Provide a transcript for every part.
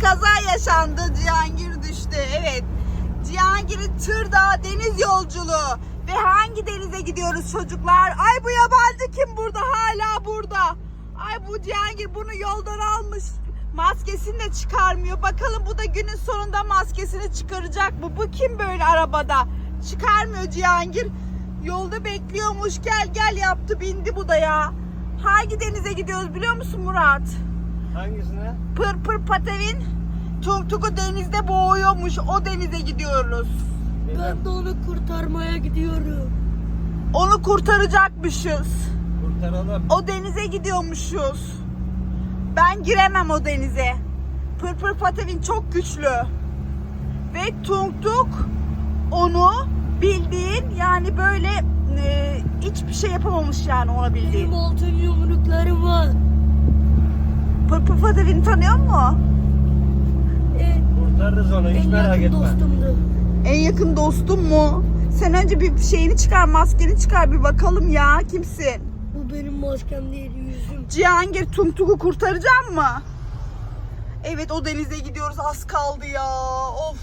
kaza yaşandı. Cihangir düştü. Evet. Cihangir'in tırda deniz yolculuğu. Ve hangi denize gidiyoruz çocuklar? Ay bu yabancı kim burada? Hala burada. Ay bu Cihangir bunu yoldan almış. Maskesini de çıkarmıyor. Bakalım bu da günün sonunda maskesini çıkaracak mı? Bu kim böyle arabada? Çıkarmıyor Cihangir. Yolda bekliyormuş. Gel gel yaptı bindi bu da ya. Hangi denize gidiyoruz biliyor musun Murat? Hangisine? Pır pır patevin Tumtuku denizde boğuyormuş. O denize gidiyoruz. Ben de onu kurtarmaya gidiyorum. Onu kurtaracakmışız. Kurtaralım. O denize gidiyormuşuz. Ben giremem o denize. Pır pır patevin çok güçlü. Ve tung tuk onu bildiğin yani böyle e, hiçbir şey yapamamış yani ona bildiğin. Benim altın yumruklarım var. Pır pır patevin tanıyor mu? E, Kurtarırız onu hiç en merak yakın etme. dostumdu. En yakın dostum mu? Sen önce bir şeyini çıkar, maskeni çıkar bir bakalım ya. Kimsin? Bu benim maskem değil yüzüm. Cihangir Tumtuk'u kurtaracak mı? Evet o denize gidiyoruz az kaldı ya. Of.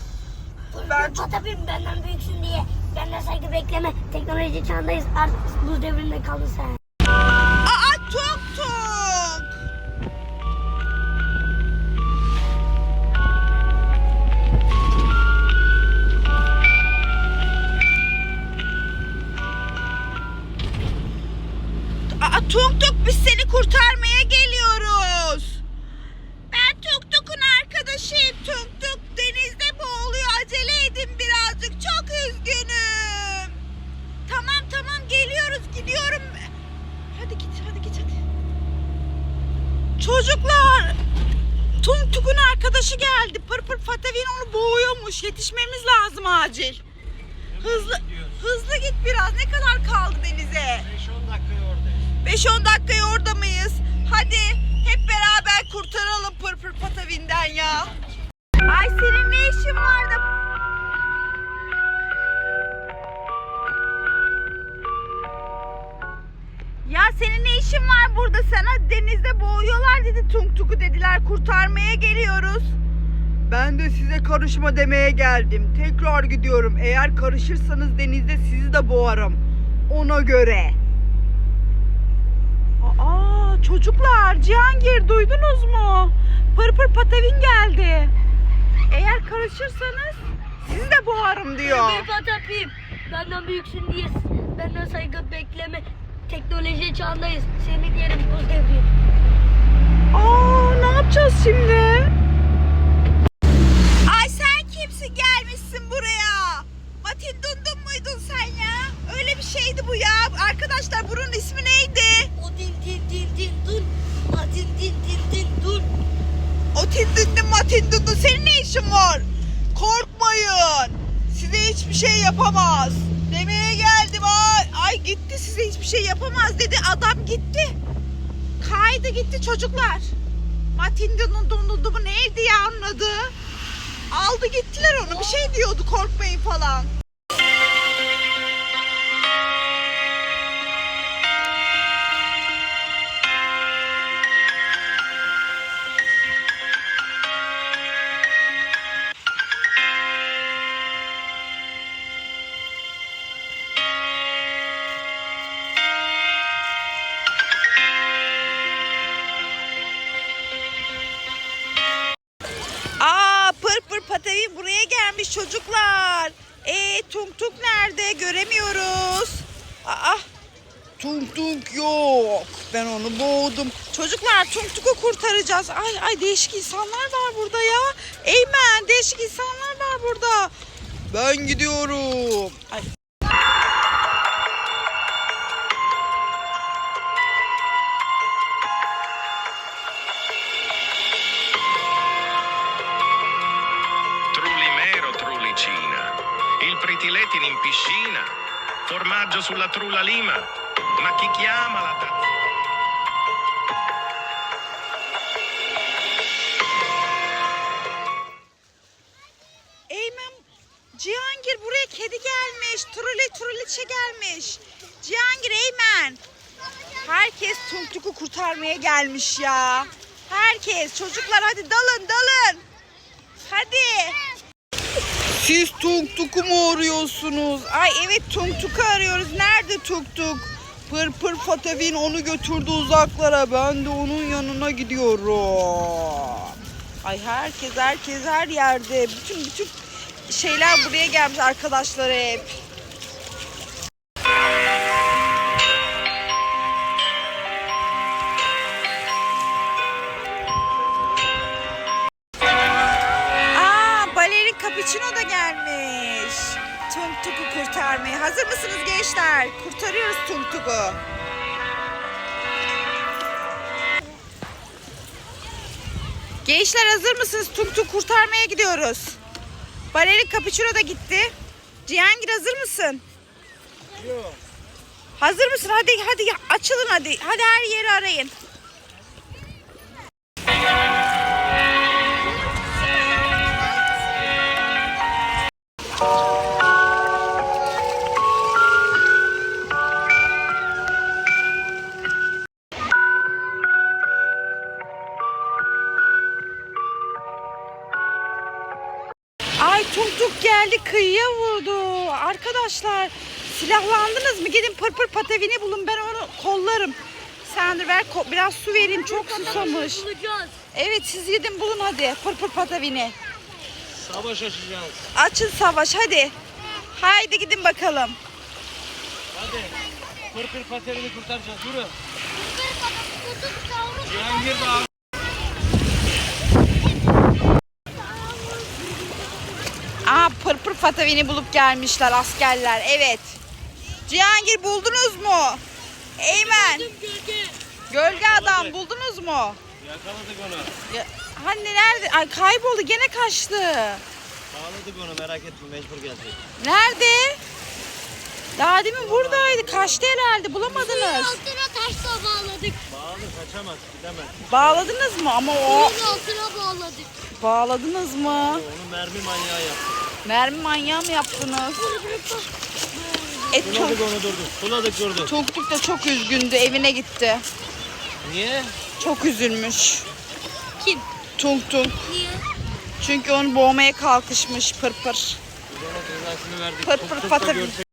Ben çok- Patapim benden büyüksün diye. Benden saygı bekleme. Teknoloji çağındayız. Artık buz devrinde kaldın sen. Aa Tumtuk. Aa Tumtuk biz seni kurtarmaya geliyoruz. Ben Tuktuk'un arkadaşıyım. Tuktuk denizde boğuluyor. Acele edin birazcık. Çok üzgünüm. Tamam tamam geliyoruz gidiyorum. Hadi git hadi git hadi. Çocuklar. Tuktuk'un arkadaşı geldi. Pır pır Fatavin onu boğuyormuş. Yetişmemiz lazım acil. Hızlı. Ne kadar kaldı denize? 5-10 dakikaya oradayız. 5-10 dakikaya orada mıyız? Hadi hep beraber kurtaralım Pırpır Patavin'den ya. Ay senin ne işin var da... Ya senin ne işin var burada? Sana denizde boğuyorlar dedi. Tung tuku dediler. Kurtarmaya geliyoruz. Ben de size karışma demeye geldim. Tekrar gidiyorum. Eğer karışırsanız denizde sizi de boğarım. Ona göre. Aa çocuklar Cihangir duydunuz mu? Pır pır patavin geldi. Eğer karışırsanız sizi de boğarım diyor. Bir patapim. Benden büyüksün diye benden saygı bekleme. Teknoloji çağındayız. Senin yerin buz devri. Aa ne yapacağız şimdi? Kimsin gelmişsin buraya? Matin Dundun muydun sen ya? Öyle bir şeydi bu ya. Arkadaşlar bunun ismi neydi? O dil dil dil dil dur. O dil dil dil dil dur. O tindindin matin dundun. Senin ne işin var? Korkmayın. Size hiçbir şey yapamaz. Demeye geldim. Ay, ay gitti size hiçbir şey yapamaz dedi. Adam gitti. Kaydı gitti çocuklar. Matin dundun mu neydi ya onun adı? Aldı gittiler onu. Bir şey diyordu korkmayın falan. Patavi buraya gelmiş çocuklar. E tung tung nerede? Göremiyoruz. Aa tung tung yok. Ben onu boğdum. Çocuklar tung tungu kurtaracağız. Ay ay değişik insanlar var burada ya. Eymen değişik insanlar var burada. Ben gidiyorum. Ay. Il pritiletin in piscina. Formaggio sulla trulla lima. Ma chi chiama la tazzina? Cihangir buraya kedi gelmiş. Truli truliçe gelmiş. Cihangir Eymen. Herkes Tung Tuk'u kurtarmaya gelmiş ya. Herkes çocuklar hadi dalın dalın. Hadi. Siz Tung Tuk'u mu arıyorsunuz? Ay evet Tung Tuk'u arıyoruz. Nerede Tung Tuk? Pır pır Fatavin onu götürdü uzaklara. Ben de onun yanına gidiyorum. Ay herkes herkes her yerde. Bütün bütün şeyler buraya gelmiş arkadaşlar hep. Tung Tuk'u kurtarmaya. Hazır mısınız gençler? Kurtarıyoruz Tung Tuk'u. Gençler hazır mısınız? Tung Tuk kurtarmaya gidiyoruz. Balerin Capuchino da gitti. Cihangir hazır mısın? Yok. Hazır mısın? Hadi hadi açılın hadi. Hadi her yeri arayın. Tuk geldi kıyıya vurdu. Arkadaşlar silahlandınız mı? Gidin pır pır patevini bulun ben onu kollarım. Sen ver ko- biraz su vereyim çok susamış. Evet siz gidin bulun hadi pır pır patevini. Savaş açacağız. Açın savaş hadi. Haydi gidin bakalım. Hadi. Pır pır paterini kurtaracağız. Yürü. Cihangir de abi. Aa patevini bulup gelmişler askerler evet. Cihangir buldunuz mu? Eymen. Gölge adam buldunuz mu? Yakaladık onu. Ya, hani nerede? Ay kayboldu gene kaçtı. Bağladık onu merak etme mecbur gelecek. Nerede? Daha demin buradaydı. Kaçtı herhalde. Bulamadınız. Altına taşla bağladık. Bağlı kaçamaz gidemez. Bağladınız mı? Ama o Suyun altına bağladık. bağladınız mı? Onu mermi manyağı yaptı. Mermi manyağı mı yaptınız? E Suladık Tung onu durdu. Suladık durdu. Tung Tuk da çok üzgündü. Evine gitti. Niye? Çok üzülmüş. Kim? Tung Tung. Niye? Çünkü onu boğmaya kalkışmış pır pır. Cezasını verdik. Pır Tuk pır tuk da patır. görsek